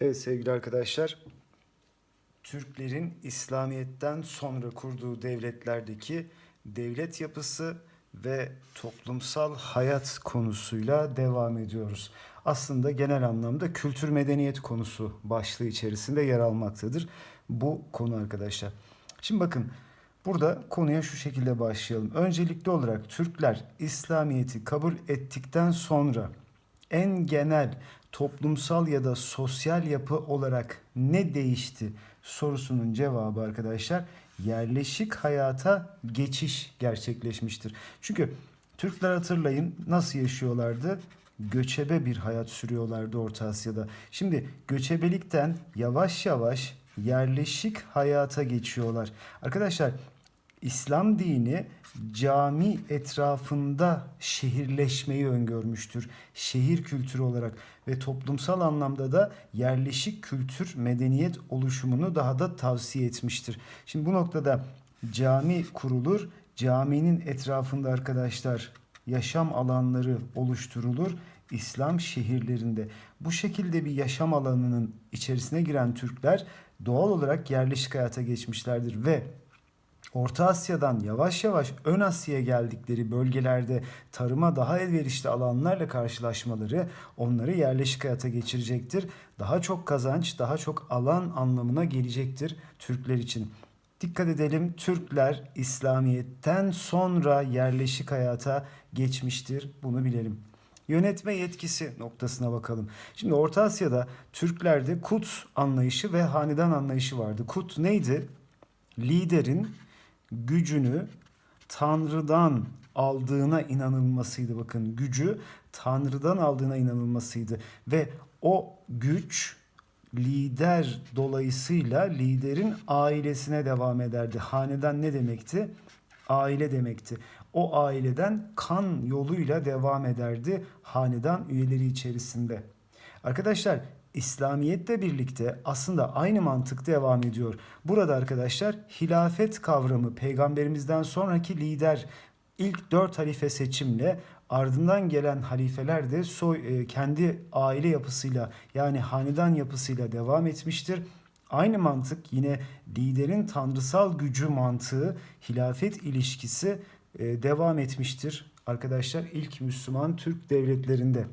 Evet sevgili arkadaşlar, Türklerin İslamiyet'ten sonra kurduğu devletlerdeki devlet yapısı ve toplumsal hayat konusuyla devam ediyoruz. Aslında genel anlamda kültür medeniyet konusu başlığı içerisinde yer almaktadır bu konu arkadaşlar. Şimdi bakın burada konuya şu şekilde başlayalım. Öncelikli olarak Türkler İslamiyet'i kabul ettikten sonra en genel toplumsal ya da sosyal yapı olarak ne değişti sorusunun cevabı arkadaşlar yerleşik hayata geçiş gerçekleşmiştir. Çünkü Türkler hatırlayın nasıl yaşıyorlardı? Göçebe bir hayat sürüyorlardı Orta Asya'da. Şimdi göçebelikten yavaş yavaş yerleşik hayata geçiyorlar. Arkadaşlar İslam dini cami etrafında şehirleşmeyi öngörmüştür. Şehir kültürü olarak ve toplumsal anlamda da yerleşik kültür, medeniyet oluşumunu daha da tavsiye etmiştir. Şimdi bu noktada cami kurulur. Caminin etrafında arkadaşlar yaşam alanları oluşturulur. İslam şehirlerinde. Bu şekilde bir yaşam alanının içerisine giren Türkler doğal olarak yerleşik hayata geçmişlerdir ve Orta Asya'dan yavaş yavaş Ön Asya'ya geldikleri bölgelerde tarıma daha elverişli alanlarla karşılaşmaları onları yerleşik hayata geçirecektir. Daha çok kazanç, daha çok alan anlamına gelecektir Türkler için. Dikkat edelim Türkler İslamiyet'ten sonra yerleşik hayata geçmiştir. Bunu bilelim. Yönetme yetkisi noktasına bakalım. Şimdi Orta Asya'da Türklerde kut anlayışı ve hanedan anlayışı vardı. Kut neydi? Liderin gücünü Tanrı'dan aldığına inanılmasıydı bakın. Gücü Tanrı'dan aldığına inanılmasıydı ve o güç lider dolayısıyla liderin ailesine devam ederdi. Hanedan ne demekti? Aile demekti. O aileden kan yoluyla devam ederdi hanedan üyeleri içerisinde. Arkadaşlar İslamiyetle birlikte aslında aynı mantık devam ediyor. Burada arkadaşlar hilafet kavramı peygamberimizden sonraki lider ilk dört halife seçimle ardından gelen halifeler de soy, e, kendi aile yapısıyla yani hanedan yapısıyla devam etmiştir. Aynı mantık yine liderin tanrısal gücü mantığı hilafet ilişkisi e, devam etmiştir arkadaşlar ilk Müslüman Türk devletlerinde.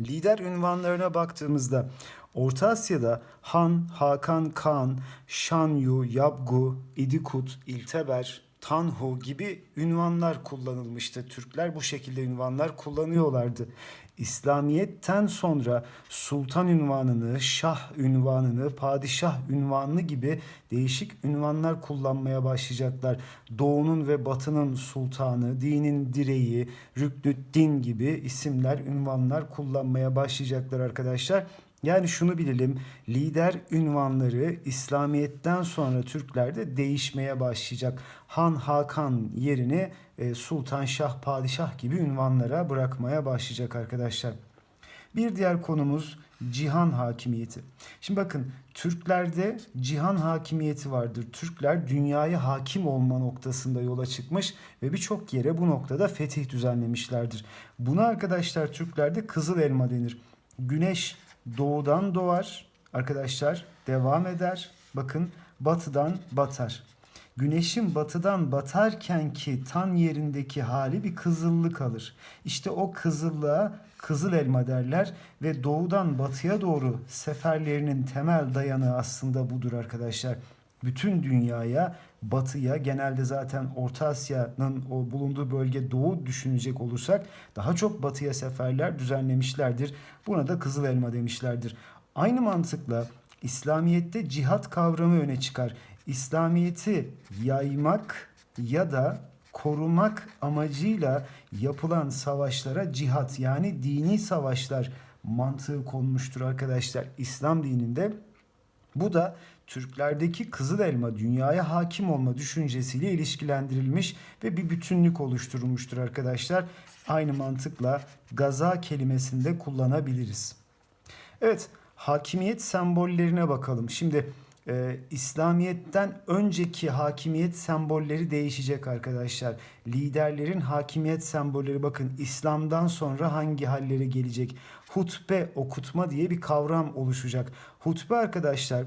Lider ünvanlarına baktığımızda Orta Asya'da Han, Hakan Kağan, Şanyu, Yabgu, İdikut, İlteber, Tanhu gibi ünvanlar kullanılmıştı. Türkler bu şekilde ünvanlar kullanıyorlardı. İslamiyet'ten sonra sultan ünvanını, şah ünvanını, padişah ünvanını gibi değişik ünvanlar kullanmaya başlayacaklar. Doğunun ve batının sultanı, dinin direği, Rüknüddin gibi isimler, ünvanlar kullanmaya başlayacaklar arkadaşlar. Yani şunu bilelim, lider ünvanları İslamiyet'ten sonra Türklerde değişmeye başlayacak. Han Hakan yerini e, Sultan Şah Padişah gibi ünvanlara bırakmaya başlayacak arkadaşlar. Bir diğer konumuz cihan hakimiyeti. Şimdi bakın Türklerde cihan hakimiyeti vardır. Türkler dünyaya hakim olma noktasında yola çıkmış ve birçok yere bu noktada fetih düzenlemişlerdir. Buna arkadaşlar Türklerde kızıl elma denir. Güneş doğudan doğar arkadaşlar devam eder. Bakın batıdan batar. Güneşin batıdan batarken ki tan yerindeki hali bir kızıllık alır. İşte o kızıllığa kızıl elma derler ve doğudan batıya doğru seferlerinin temel dayanığı aslında budur arkadaşlar. Bütün dünyaya, batıya, genelde zaten Orta Asya'nın o bulunduğu bölge doğu düşünecek olursak daha çok batıya seferler düzenlemişlerdir. Buna da kızıl elma demişlerdir. Aynı mantıkla İslamiyet'te cihat kavramı öne çıkar. İslamiyet'i yaymak ya da korumak amacıyla yapılan savaşlara cihat yani dini savaşlar mantığı konmuştur arkadaşlar İslam dininde. Bu da Türklerdeki kızıl elma dünyaya hakim olma düşüncesiyle ilişkilendirilmiş ve bir bütünlük oluşturulmuştur arkadaşlar. Aynı mantıkla gaza kelimesinde kullanabiliriz. Evet, hakimiyet sembollerine bakalım. Şimdi e, İslamiyet'ten önceki hakimiyet sembolleri değişecek arkadaşlar. Liderlerin hakimiyet sembolleri bakın İslam'dan sonra hangi hallere gelecek? Hutbe okutma diye bir kavram oluşacak. Hutbe arkadaşlar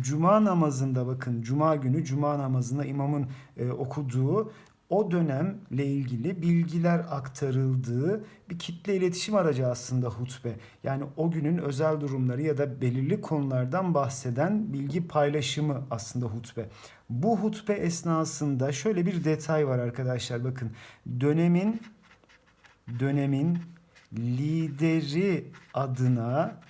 Cuma namazında bakın Cuma günü Cuma namazında imamın e, okuduğu o dönemle ilgili bilgiler aktarıldığı bir kitle iletişim aracı aslında hutbe. Yani o günün özel durumları ya da belirli konulardan bahseden bilgi paylaşımı aslında hutbe. Bu hutbe esnasında şöyle bir detay var arkadaşlar bakın. Dönemin dönemin lideri adına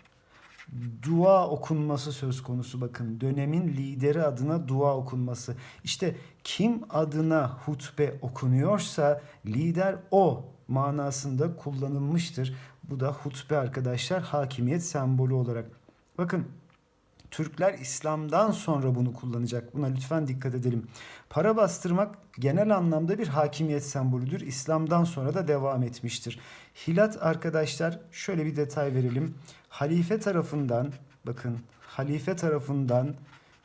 dua okunması söz konusu bakın. Dönemin lideri adına dua okunması. İşte kim adına hutbe okunuyorsa lider o manasında kullanılmıştır. Bu da hutbe arkadaşlar hakimiyet sembolü olarak. Bakın Türkler İslam'dan sonra bunu kullanacak. Buna lütfen dikkat edelim. Para bastırmak genel anlamda bir hakimiyet sembolüdür. İslam'dan sonra da devam etmiştir. Hilat arkadaşlar şöyle bir detay verelim. Halife tarafından bakın halife tarafından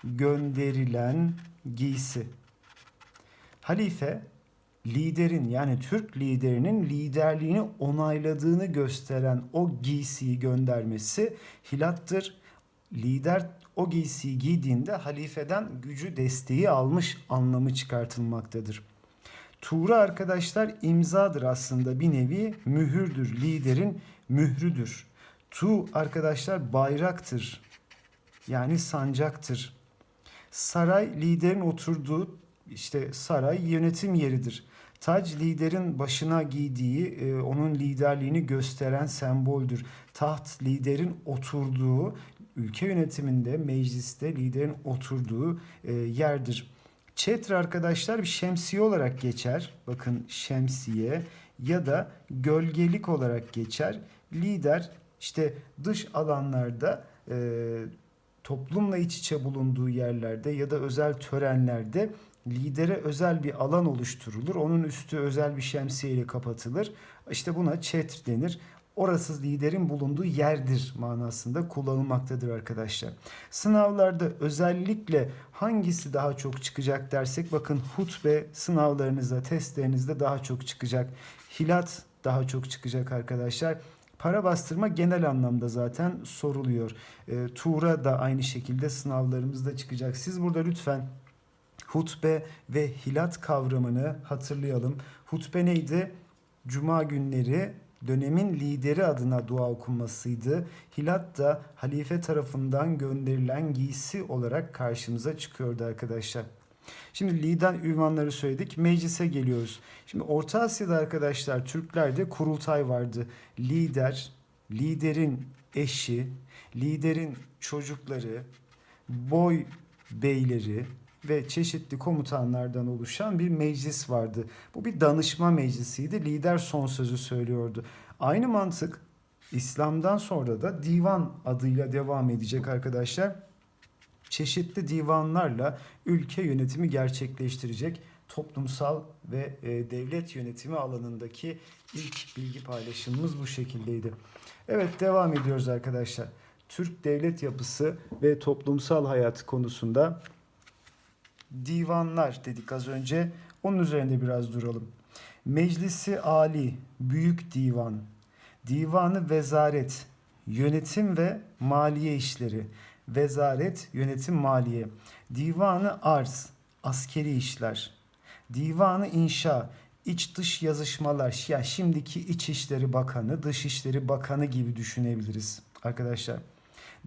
gönderilen giysi. Halife liderin yani Türk liderinin liderliğini onayladığını gösteren o giysiyi göndermesi hilattır. Lider o giysiyi giydiğinde halifeden gücü desteği almış anlamı çıkartılmaktadır. Tuğra arkadaşlar imzadır aslında bir nevi mühürdür. Liderin mührüdür. Tu arkadaşlar bayraktır. Yani sancaktır. Saray liderin oturduğu işte saray yönetim yeridir. Tac liderin başına giydiği, e, onun liderliğini gösteren semboldür. Taht liderin oturduğu, ülke yönetiminde, mecliste liderin oturduğu e, yerdir. Çetre arkadaşlar bir şemsiye olarak geçer. Bakın şemsiye ya da gölgelik olarak geçer. Lider işte dış alanlarda e, toplumla iç içe bulunduğu yerlerde ya da özel törenlerde lidere özel bir alan oluşturulur. Onun üstü özel bir şemsiye ile kapatılır. İşte buna çetr denir. Orası liderin bulunduğu yerdir manasında kullanılmaktadır arkadaşlar. Sınavlarda özellikle hangisi daha çok çıkacak dersek bakın hutbe sınavlarınızda, testlerinizde daha çok çıkacak. Hilat daha çok çıkacak arkadaşlar. Para bastırma genel anlamda zaten soruluyor. E, Tuğra da aynı şekilde sınavlarımızda çıkacak. Siz burada lütfen hutbe ve hilat kavramını hatırlayalım. Hutbe neydi? Cuma günleri dönemin lideri adına dua okunmasıydı. Hilat da halife tarafından gönderilen giysi olarak karşımıza çıkıyordu arkadaşlar. Şimdi lider ünvanları söyledik. Meclise geliyoruz. Şimdi Orta Asya'da arkadaşlar Türklerde kurultay vardı. Lider, liderin eşi, liderin çocukları, boy beyleri ve çeşitli komutanlardan oluşan bir meclis vardı. Bu bir danışma meclisiydi. Lider son sözü söylüyordu. Aynı mantık İslam'dan sonra da divan adıyla devam edecek arkadaşlar çeşitli divanlarla ülke yönetimi gerçekleştirecek toplumsal ve e, devlet yönetimi alanındaki ilk bilgi paylaşımımız bu şekildeydi. Evet devam ediyoruz arkadaşlar. Türk devlet yapısı ve toplumsal hayat konusunda divanlar dedik az önce. Onun üzerinde biraz duralım. Meclisi Ali, Büyük Divan, Divanı Vezaret, Yönetim ve Maliye İşleri, Vezaret, Yönetim Maliye, Divanı Arz, Askeri İşler, Divanı İnşa, İç Dış Yazışmalar, ya şimdiki İçişleri Bakanı, Dışişleri Bakanı gibi düşünebiliriz arkadaşlar.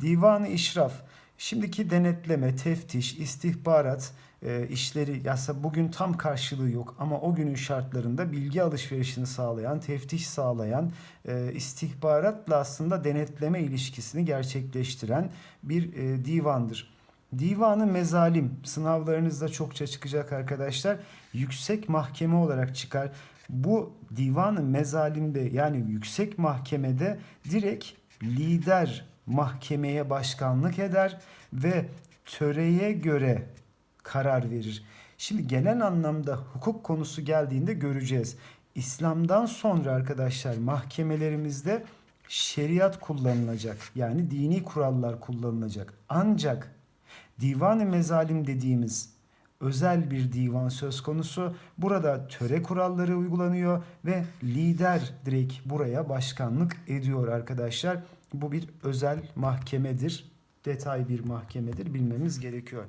Divanı İşraf, şimdiki denetleme, teftiş, istihbarat e, işleri, yasa bugün tam karşılığı yok ama o günün şartlarında bilgi alışverişini sağlayan, teftiş sağlayan, e, istihbaratla aslında denetleme ilişkisini gerçekleştiren bir e, divandır. Divanı mezalim sınavlarınızda çokça çıkacak arkadaşlar. Yüksek mahkeme olarak çıkar. Bu divanı mezalimde yani yüksek mahkemede direkt lider mahkemeye başkanlık eder ve töreye göre karar verir. Şimdi genel anlamda hukuk konusu geldiğinde göreceğiz. İslam'dan sonra arkadaşlar mahkemelerimizde şeriat kullanılacak. Yani dini kurallar kullanılacak. Ancak Divan-ı mezalim dediğimiz özel bir divan söz konusu. Burada töre kuralları uygulanıyor ve lider direkt buraya başkanlık ediyor arkadaşlar. Bu bir özel mahkemedir. Detay bir mahkemedir bilmemiz gerekiyor.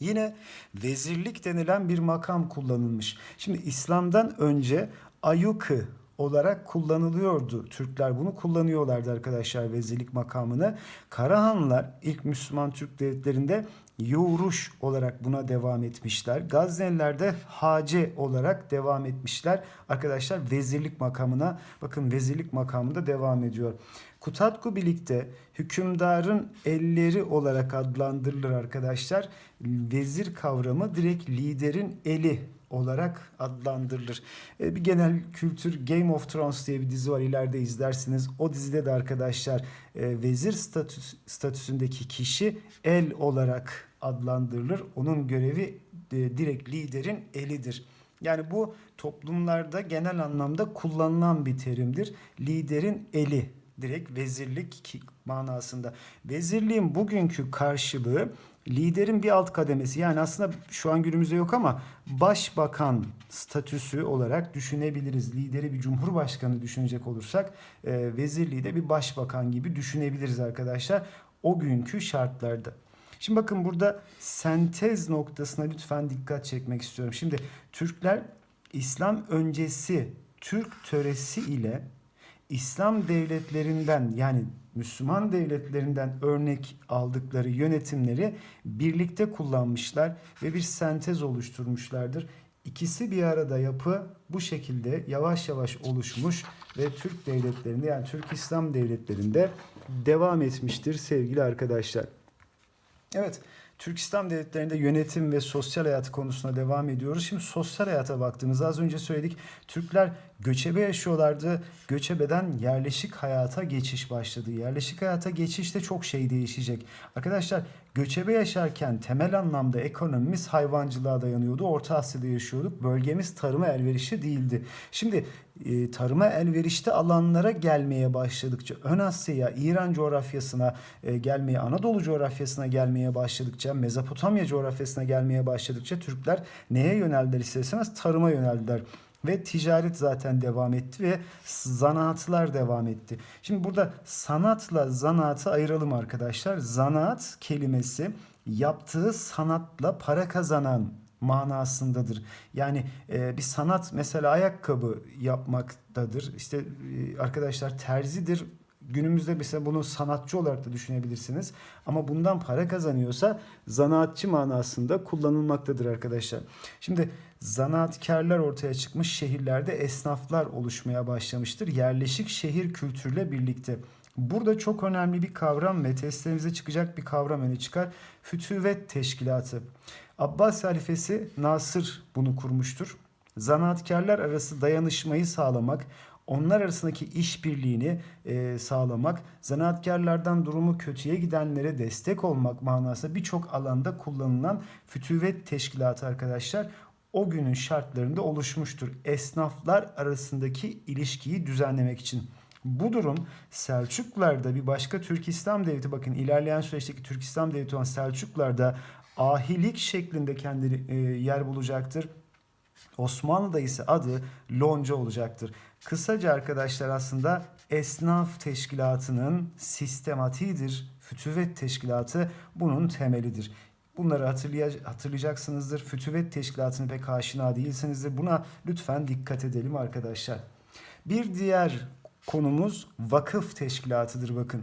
Yine vezirlik denilen bir makam kullanılmış. Şimdi İslam'dan önce ayukı olarak kullanılıyordu. Türkler bunu kullanıyorlardı arkadaşlar vezirlik makamını. Karahanlılar ilk Müslüman Türk devletlerinde yoğuruş olarak buna devam etmişler. Gazneliler de hace olarak devam etmişler. Arkadaşlar vezirlik makamına bakın vezirlik makamında devam ediyor. Kutatku birlikte hükümdarın elleri olarak adlandırılır arkadaşlar. Vezir kavramı direkt liderin eli olarak adlandırılır. E, bir genel kültür Game of Thrones diye bir dizi var ileride izlersiniz. O dizide de arkadaşlar e, vezir statüs, statüsündeki kişi el olarak adlandırılır. Onun görevi e, direkt liderin elidir. Yani bu toplumlarda genel anlamda kullanılan bir terimdir. Liderin eli direkt vezirlik manasında. Vezirliğin bugünkü karşılığı liderin bir alt kademesi. Yani aslında şu an günümüzde yok ama başbakan statüsü olarak düşünebiliriz. Lideri bir cumhurbaşkanı düşünecek olursak e, vezirliği de bir başbakan gibi düşünebiliriz arkadaşlar. O günkü şartlarda. Şimdi bakın burada sentez noktasına lütfen dikkat çekmek istiyorum. Şimdi Türkler İslam öncesi Türk töresi ile İslam devletlerinden yani Müslüman devletlerinden örnek aldıkları yönetimleri birlikte kullanmışlar ve bir sentez oluşturmuşlardır. İkisi bir arada yapı bu şekilde yavaş yavaş oluşmuş ve Türk devletlerinde yani Türk İslam devletlerinde devam etmiştir sevgili arkadaşlar. Evet, Türk İslam devletlerinde yönetim ve sosyal hayatı konusuna devam ediyoruz. Şimdi sosyal hayata baktığımızda az önce söyledik. Türkler göçebe yaşıyorlardı. Göçebeden yerleşik hayata geçiş başladı. Yerleşik hayata geçişte çok şey değişecek. Arkadaşlar göçebe yaşarken temel anlamda ekonomimiz hayvancılığa dayanıyordu. Orta Asya'da yaşıyorduk. Bölgemiz tarıma elverişli değildi. Şimdi e, tarıma elverişli alanlara gelmeye başladıkça ön Asya'ya, İran coğrafyasına e, gelmeye, Anadolu coğrafyasına gelmeye başladıkça, Mezopotamya coğrafyasına gelmeye başladıkça Türkler neye yöneldiler isterseniz tarıma yöneldiler ve ticaret zaten devam etti ve zanaatlar devam etti. Şimdi burada sanatla zanaatı ayıralım arkadaşlar. Zanaat kelimesi yaptığı sanatla para kazanan manasındadır. Yani e, bir sanat mesela ayakkabı yapmaktadır. İşte e, arkadaşlar terzidir. Günümüzde mesela bunu sanatçı olarak da düşünebilirsiniz. Ama bundan para kazanıyorsa zanaatçı manasında kullanılmaktadır arkadaşlar. Şimdi zanaatkarlar ortaya çıkmış şehirlerde esnaflar oluşmaya başlamıştır. Yerleşik şehir kültürüyle birlikte. Burada çok önemli bir kavram ve testlerimize çıkacak bir kavram öne çıkar. Fütüvet teşkilatı. Abbas halifesi Nasır bunu kurmuştur. Zanaatkarlar arası dayanışmayı sağlamak, onlar arasındaki işbirliğini e, sağlamak, zanaatkarlardan durumu kötüye gidenlere destek olmak manasında birçok alanda kullanılan fütüvet teşkilatı arkadaşlar o günün şartlarında oluşmuştur. Esnaflar arasındaki ilişkiyi düzenlemek için. Bu durum Selçuklularda bir başka Türk İslam Devleti bakın ilerleyen süreçteki Türk İslam Devleti olan Selçuklularda ahilik şeklinde kendi e, yer bulacaktır. Osmanlı'da ise adı lonca olacaktır. Kısaca arkadaşlar aslında esnaf teşkilatının sistematiğidir. Fütüvet teşkilatı bunun temelidir. Bunları hatırlay- hatırlayacaksınızdır. Fütüvet teşkilatını pek aşina değilsinizdir. Buna lütfen dikkat edelim arkadaşlar. Bir diğer konumuz vakıf teşkilatıdır bakın.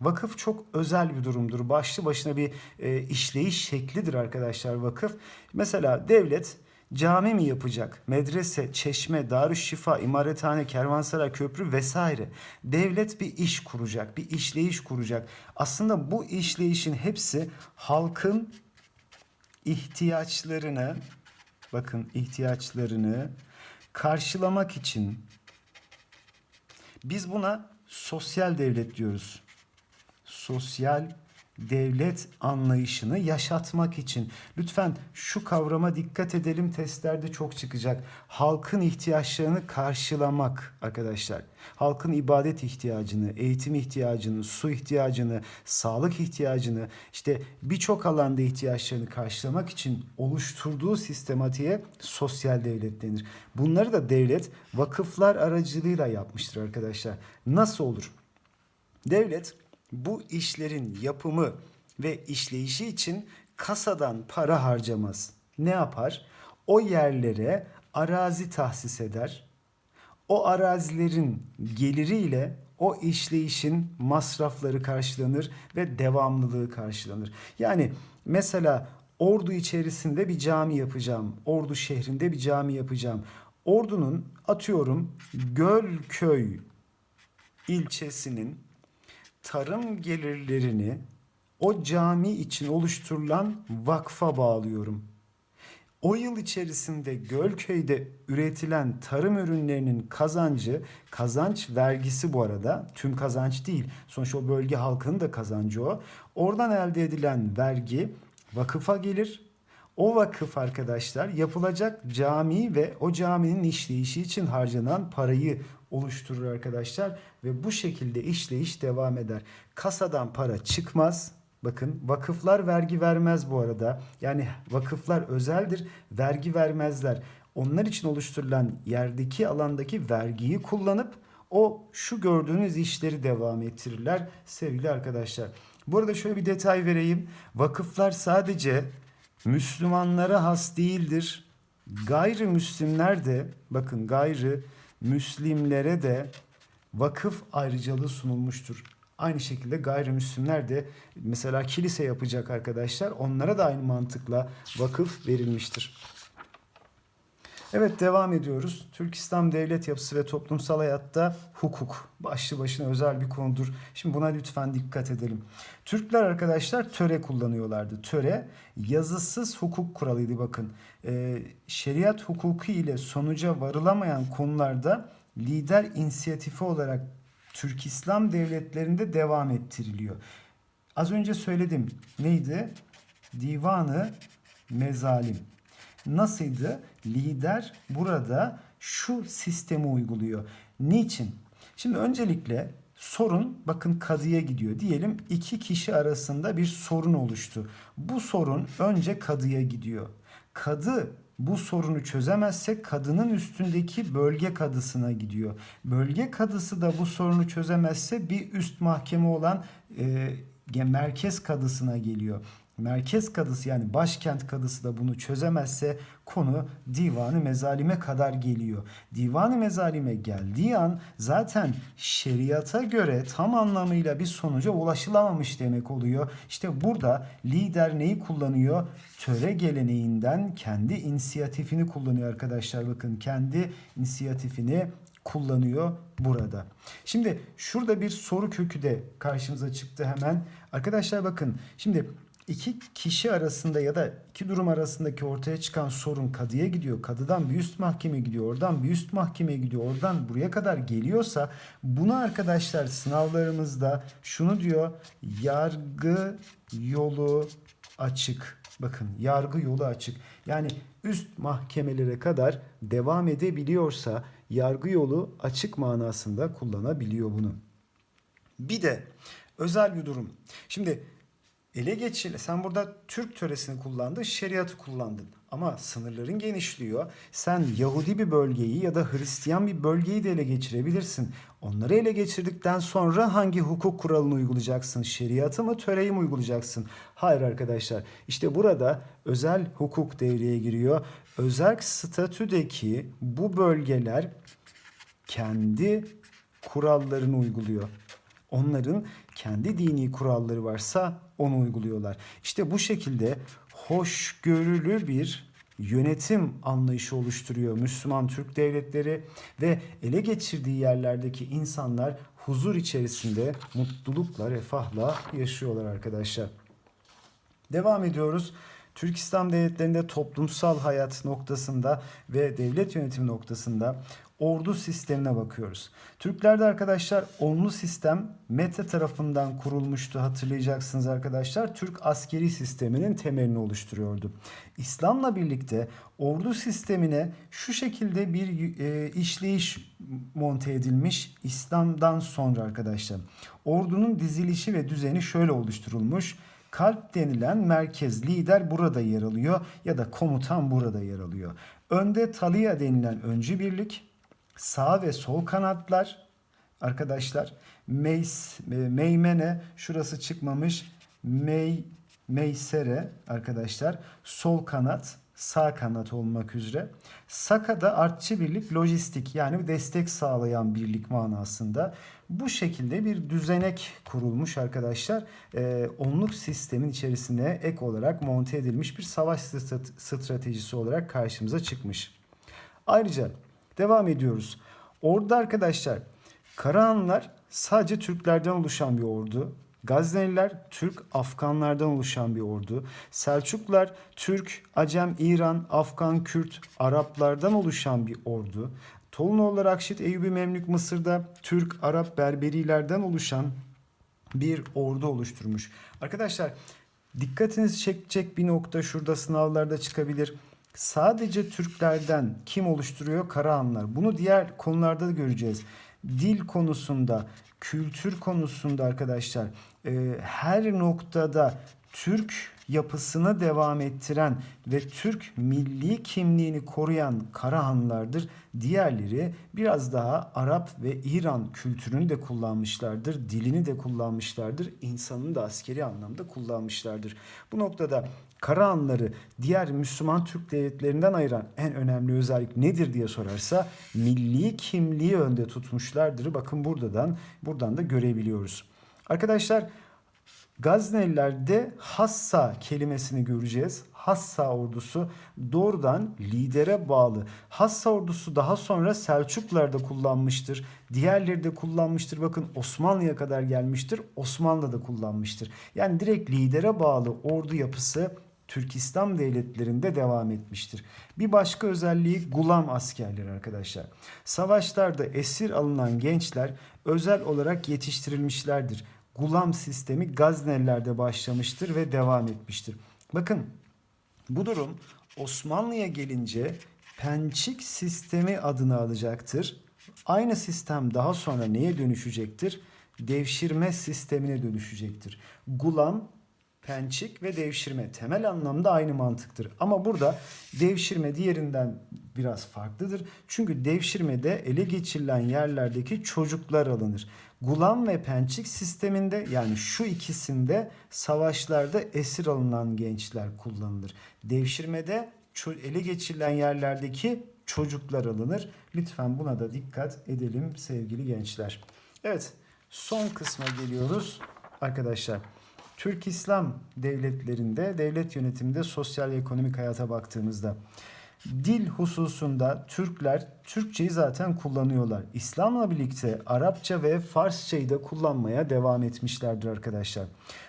Vakıf çok özel bir durumdur. Başlı başına bir e, işleyiş şeklidir arkadaşlar vakıf. Mesela devlet cami mi yapacak? Medrese, çeşme, darüşşifa, imarethane, kervansaray, köprü vesaire. Devlet bir iş kuracak, bir işleyiş kuracak. Aslında bu işleyişin hepsi halkın ihtiyaçlarını bakın ihtiyaçlarını karşılamak için biz buna sosyal devlet diyoruz. Sosyal devlet anlayışını yaşatmak için. Lütfen şu kavrama dikkat edelim testlerde çok çıkacak. Halkın ihtiyaçlarını karşılamak arkadaşlar. Halkın ibadet ihtiyacını, eğitim ihtiyacını, su ihtiyacını, sağlık ihtiyacını, işte birçok alanda ihtiyaçlarını karşılamak için oluşturduğu sistematiğe sosyal devlet denir. Bunları da devlet vakıflar aracılığıyla yapmıştır arkadaşlar. Nasıl olur? Devlet bu işlerin yapımı ve işleyişi için kasadan para harcamaz. Ne yapar? O yerlere arazi tahsis eder. O arazilerin geliriyle o işleyişin masrafları karşılanır ve devamlılığı karşılanır. Yani mesela Ordu içerisinde bir cami yapacağım. Ordu şehrinde bir cami yapacağım. Ordu'nun atıyorum Gölköy ilçesinin tarım gelirlerini o cami için oluşturulan vakfa bağlıyorum. O yıl içerisinde Gölköy'de üretilen tarım ürünlerinin kazancı, kazanç vergisi bu arada, tüm kazanç değil. Sonuçta o bölge halkının da kazancı o. Oradan elde edilen vergi vakıfa gelir. O vakıf arkadaşlar yapılacak cami ve o caminin işleyişi için harcanan parayı oluşturur arkadaşlar ve bu şekilde işleyiş devam eder. Kasadan para çıkmaz. Bakın vakıflar vergi vermez bu arada. Yani vakıflar özeldir, vergi vermezler. Onlar için oluşturulan yerdeki alandaki vergiyi kullanıp o şu gördüğünüz işleri devam ettirirler sevgili arkadaşlar. Bu arada şöyle bir detay vereyim. Vakıflar sadece Müslümanlara has değildir. Gayrimüslimler de bakın gayrı Müslimlere de vakıf ayrıcalığı sunulmuştur. Aynı şekilde gayrimüslimler de mesela kilise yapacak arkadaşlar onlara da aynı mantıkla vakıf verilmiştir. Evet devam ediyoruz. Türk İslam devlet yapısı ve toplumsal hayatta hukuk başlı başına özel bir konudur. Şimdi buna lütfen dikkat edelim. Türkler arkadaşlar töre kullanıyorlardı. Töre yazısız hukuk kuralıydı bakın. Ee, şeriat hukuku ile sonuca varılamayan konularda lider inisiyatifi olarak Türk İslam devletlerinde devam ettiriliyor. Az önce söyledim. Neydi? Divanı mezalim. Nasıldı? Lider burada şu sistemi uyguluyor. Niçin? Şimdi öncelikle sorun bakın kadıya gidiyor. Diyelim iki kişi arasında bir sorun oluştu. Bu sorun önce kadıya gidiyor. Kadı bu sorunu çözemezse kadının üstündeki bölge kadısına gidiyor. Bölge kadısı da bu sorunu çözemezse bir üst mahkeme olan e, merkez kadısına geliyor. Merkez kadısı yani başkent kadısı da bunu çözemezse konu divanı mezalime kadar geliyor. Divanı mezalime geldiği an zaten şeriata göre tam anlamıyla bir sonuca ulaşılamamış demek oluyor. İşte burada lider neyi kullanıyor? Töre geleneğinden kendi inisiyatifini kullanıyor arkadaşlar. Bakın kendi inisiyatifini kullanıyor burada. Şimdi şurada bir soru kökü de karşımıza çıktı hemen. Arkadaşlar bakın şimdi iki kişi arasında ya da iki durum arasındaki ortaya çıkan sorun kadıya gidiyor. Kadıdan bir üst mahkeme gidiyor. Oradan bir üst mahkemeye gidiyor. Oradan buraya kadar geliyorsa bunu arkadaşlar sınavlarımızda şunu diyor. Yargı yolu açık. Bakın yargı yolu açık. Yani üst mahkemelere kadar devam edebiliyorsa yargı yolu açık manasında kullanabiliyor bunu. Bir de özel bir durum. Şimdi ele geçir. Sen burada Türk töresini kullandın, şeriatı kullandın. Ama sınırların genişliyor. Sen Yahudi bir bölgeyi ya da Hristiyan bir bölgeyi de ele geçirebilirsin. Onları ele geçirdikten sonra hangi hukuk kuralını uygulayacaksın? Şeriatı mı, töreyi mi uygulayacaksın? Hayır arkadaşlar. İşte burada özel hukuk devreye giriyor. Özel statüdeki bu bölgeler kendi kurallarını uyguluyor. Onların kendi dini kuralları varsa onu uyguluyorlar. İşte bu şekilde hoşgörülü bir yönetim anlayışı oluşturuyor Müslüman Türk devletleri ve ele geçirdiği yerlerdeki insanlar huzur içerisinde mutlulukla, refahla yaşıyorlar arkadaşlar. Devam ediyoruz. Türk İslam devletlerinde toplumsal hayat noktasında ve devlet yönetimi noktasında ordu sistemine bakıyoruz. Türklerde arkadaşlar onlu sistem Mete tarafından kurulmuştu hatırlayacaksınız arkadaşlar. Türk askeri sisteminin temelini oluşturuyordu. İslam'la birlikte ordu sistemine şu şekilde bir e, işleyiş monte edilmiş İslam'dan sonra arkadaşlar. Ordunun dizilişi ve düzeni şöyle oluşturulmuş. Kalp denilen merkez lider burada yer alıyor ya da komutan burada yer alıyor. Önde Taliya denilen öncü birlik, sağ ve sol kanatlar arkadaşlar. Meys, e, meymene şurası çıkmamış. Mey, meysere arkadaşlar. Sol kanat, sağ kanat olmak üzere. Saka'da artçı birlik lojistik yani destek sağlayan birlik manasında. Bu şekilde bir düzenek kurulmuş arkadaşlar. Ee, onluk sistemin içerisine ek olarak monte edilmiş bir savaş stratejisi olarak karşımıza çıkmış. Ayrıca devam ediyoruz. Orada arkadaşlar Karahanlar sadece Türklerden oluşan bir ordu. Gazneliler Türk Afganlardan oluşan bir ordu. Selçuklar Türk, Acem, İran, Afgan, Kürt, Araplardan oluşan bir ordu. Tolunoğullar Akşit, Eyyubi Memlük Mısır'da Türk, Arap, Berberilerden oluşan bir ordu oluşturmuş. Arkadaşlar dikkatinizi çekecek bir nokta şurada sınavlarda çıkabilir. Sadece Türklerden kim oluşturuyor? Karahanlar. Bunu diğer konularda da göreceğiz. Dil konusunda, kültür konusunda arkadaşlar e, her noktada Türk yapısını devam ettiren ve Türk milli kimliğini koruyan Karahanlardır. Diğerleri biraz daha Arap ve İran kültürünü de kullanmışlardır, dilini de kullanmışlardır, insanını da askeri anlamda kullanmışlardır. Bu noktada Karahanları diğer Müslüman Türk devletlerinden ayıran en önemli özellik nedir diye sorarsa milli kimliği önde tutmuşlardır. Bakın buradan buradan da görebiliyoruz. Arkadaşlar Gazneliler'de Hassa kelimesini göreceğiz. Hassa ordusu doğrudan lidere bağlı. Hassa ordusu daha sonra Selçuklar'da kullanmıştır. Diğerleri de kullanmıştır. Bakın Osmanlı'ya kadar gelmiştir. Osmanlı'da kullanmıştır. Yani direkt lidere bağlı ordu yapısı Türk İslam devletlerinde devam etmiştir. Bir başka özelliği gulam askerleri arkadaşlar. Savaşlarda esir alınan gençler özel olarak yetiştirilmişlerdir. Gulam sistemi Gazneliler'de başlamıştır ve devam etmiştir. Bakın bu durum Osmanlı'ya gelince pençik sistemi adını alacaktır. Aynı sistem daha sonra neye dönüşecektir? Devşirme sistemine dönüşecektir. Gulam pençik ve devşirme temel anlamda aynı mantıktır. Ama burada devşirme diğerinden biraz farklıdır. Çünkü devşirmede ele geçirilen yerlerdeki çocuklar alınır. Gulam ve pençik sisteminde yani şu ikisinde savaşlarda esir alınan gençler kullanılır. Devşirmede ele geçirilen yerlerdeki çocuklar alınır. Lütfen buna da dikkat edelim sevgili gençler. Evet son kısma geliyoruz arkadaşlar. Türk İslam devletlerinde, devlet yönetiminde sosyal ve ekonomik hayata baktığımızda dil hususunda Türkler Türkçeyi zaten kullanıyorlar. İslam'la birlikte Arapça ve Farsçayı da kullanmaya devam etmişlerdir arkadaşlar.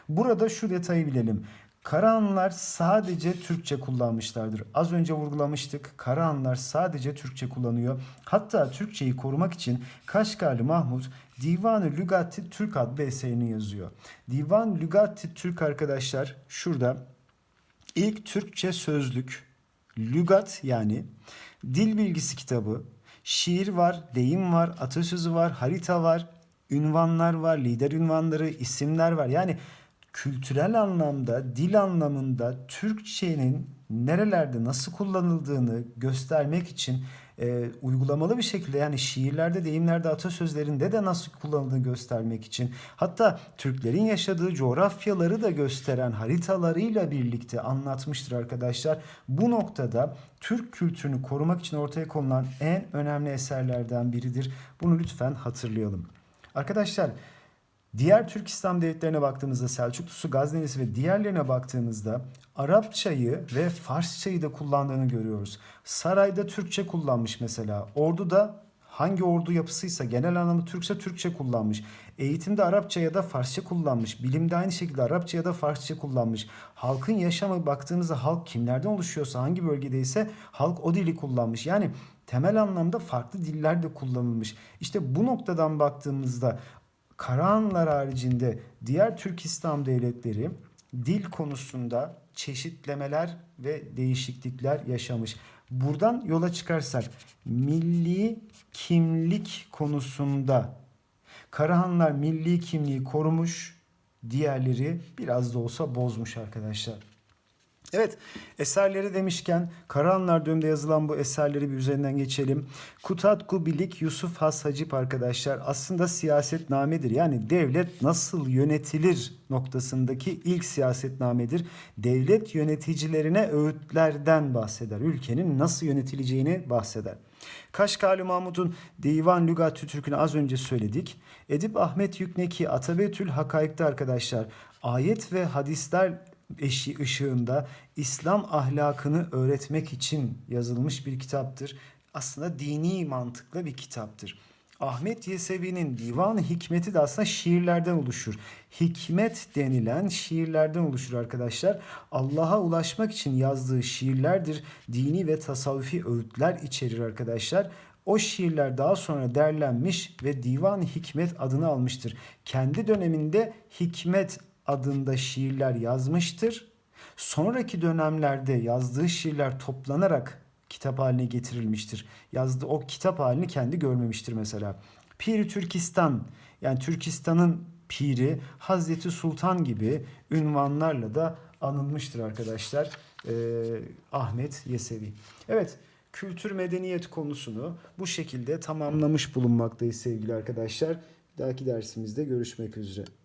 Burada şu detayı bilelim. Karahanlar sadece Türkçe kullanmışlardır. Az önce vurgulamıştık. Karahanlar sadece Türkçe kullanıyor. Hatta Türkçeyi korumak için Kaşgarlı Mahmut Divan-ı Lügati Türk adlı eserini yazıyor. Divan Lügati Türk arkadaşlar şurada ilk Türkçe sözlük, lügat yani dil bilgisi kitabı, şiir var, deyim var, atasözü var, harita var, ünvanlar var, lider ünvanları, isimler var. Yani kültürel anlamda, dil anlamında Türkçenin nerelerde nasıl kullanıldığını göstermek için e, uygulamalı bir şekilde yani şiirlerde, deyimlerde, atasözlerinde de nasıl kullanıldığını göstermek için hatta Türklerin yaşadığı coğrafyaları da gösteren haritalarıyla birlikte anlatmıştır arkadaşlar. Bu noktada Türk kültürünü korumak için ortaya konulan en önemli eserlerden biridir. Bunu lütfen hatırlayalım. Arkadaşlar Diğer Türk İslam devletlerine baktığımızda Selçuklusu, Gaznelisi ve diğerlerine baktığımızda Arapçayı ve Farsçayı da kullandığını görüyoruz. Sarayda Türkçe kullanmış mesela. Orduda hangi ordu yapısıysa genel anlamı Türkse Türkçe kullanmış. Eğitimde Arapça ya da Farsça kullanmış. Bilimde aynı şekilde Arapça ya da Farsça kullanmış. Halkın yaşamı baktığımızda halk kimlerden oluşuyorsa hangi bölgedeyse halk o dili kullanmış. Yani temel anlamda farklı diller de kullanılmış. İşte bu noktadan baktığımızda Karahanlar haricinde diğer Türk İslam devletleri dil konusunda çeşitlemeler ve değişiklikler yaşamış. Buradan yola çıkarsak milli kimlik konusunda Karahanlar milli kimliği korumuş, diğerleri biraz da olsa bozmuş arkadaşlar. Evet, eserleri demişken Karahanlar döneminde yazılan bu eserleri bir üzerinden geçelim. Kutat Kubilik Yusuf Has Hacip arkadaşlar aslında siyasetnamedir. Yani devlet nasıl yönetilir noktasındaki ilk siyasetnamedir. Devlet yöneticilerine öğütlerden bahseder. Ülkenin nasıl yönetileceğini bahseder. Kaşgarlı Mahmut'un Divan Lügat Türk'ünü az önce söyledik. Edip Ahmet Yükneki Atabetül Hakaik'te arkadaşlar ayet ve hadisler eşi ışığında İslam ahlakını öğretmek için yazılmış bir kitaptır. Aslında dini mantıklı bir kitaptır. Ahmet Yesevi'nin Divan-ı Hikmeti de aslında şiirlerden oluşur. Hikmet denilen şiirlerden oluşur arkadaşlar. Allah'a ulaşmak için yazdığı şiirlerdir. Dini ve tasavvufi öğütler içerir arkadaşlar. O şiirler daha sonra derlenmiş ve Divan-ı Hikmet adını almıştır. Kendi döneminde Hikmet adında şiirler yazmıştır. Sonraki dönemlerde yazdığı şiirler toplanarak kitap haline getirilmiştir. Yazdığı o kitap halini kendi görmemiştir mesela. Piri Türkistan yani Türkistan'ın piri Hazreti Sultan gibi ünvanlarla da anılmıştır arkadaşlar. Ee, Ahmet Yesevi. Evet kültür medeniyet konusunu bu şekilde tamamlamış bulunmaktayız sevgili arkadaşlar. Bir dahaki dersimizde görüşmek üzere.